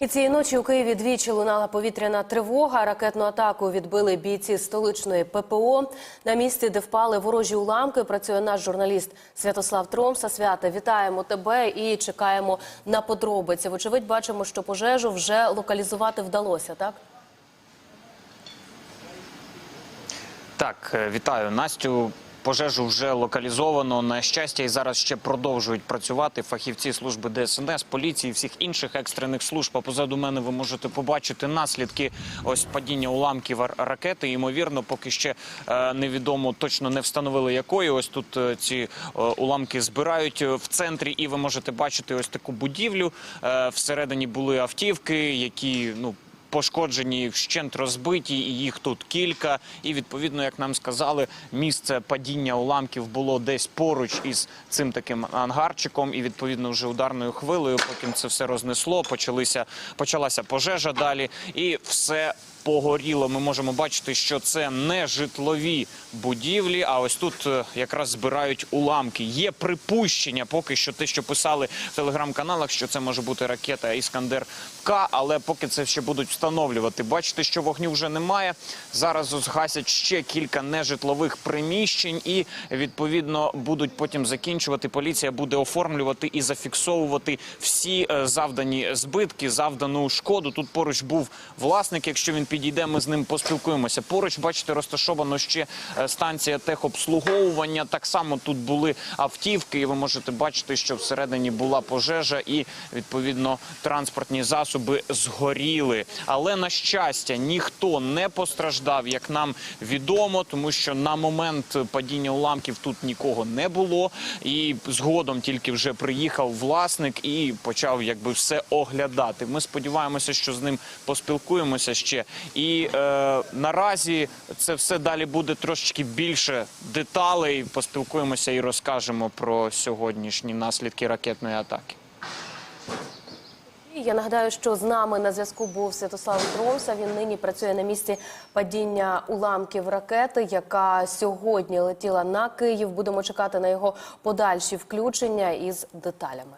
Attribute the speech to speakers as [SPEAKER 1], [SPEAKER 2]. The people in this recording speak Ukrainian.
[SPEAKER 1] І цієї ночі у Києві двічі лунала повітряна тривога. Ракетну атаку відбили бійці столичної ППО. На місці, де впали ворожі уламки, працює наш журналіст Святослав Тромса. Свята, вітаємо тебе і чекаємо на подробиці. Вочевидь, бачимо, що пожежу вже локалізувати вдалося, так?
[SPEAKER 2] Так, е, вітаю Настю. Пожежу вже локалізовано на щастя, і зараз ще продовжують працювати фахівці служби ДСНС, поліції, всіх інших екстрених служб. А позаду мене ви можете побачити наслідки ось падіння уламків ракети. Ймовірно, поки ще е, невідомо точно не встановили якої. Ось тут е, ці е, уламки збирають в центрі, і ви можете бачити ось таку будівлю. Всередині були автівки, які ну пошкоджені, вщент розбиті, і їх тут кілька. І відповідно, як нам сказали, місце падіння уламків було десь поруч із цим таким ангарчиком. І відповідно вже ударною хвилею, потім це все рознесло. Почалися почалася пожежа далі, і все. Погоріло, ми можемо бачити, що це не житлові будівлі. А ось тут е, якраз збирають уламки. Є припущення, поки що те, що писали в телеграм-каналах, що це може бути ракета Іскандер К, але поки це ще будуть встановлювати. Бачите, що вогню вже немає. Зараз згасять ще кілька нежитлових приміщень, і відповідно будуть потім закінчувати. Поліція буде оформлювати і зафіксовувати всі е, завдані збитки, завдану шкоду. Тут поруч був власник. Якщо він підійде, ми з ним поспілкуємося. Поруч, бачите, розташовано ще е, станція техобслуговування. Так само тут були автівки, і ви можете бачити, що всередині була пожежа, і відповідно транспортні засоби згоріли. Але на щастя, ніхто не постраждав, як нам відомо, тому що на момент падіння уламків тут нікого не було. І згодом тільки вже приїхав власник і почав якби все оглядати. Ми сподіваємося, що з ним поспілкуємося ще. І е, наразі це все далі буде трошечки більше деталей. Поспілкуємося і розкажемо про сьогоднішні наслідки ракетної атаки.
[SPEAKER 1] Я нагадаю, що з нами на зв'язку був Святослав Тромса. Він нині працює на місці падіння уламків ракети, яка сьогодні летіла на Київ. Будемо чекати на його подальші включення із деталями.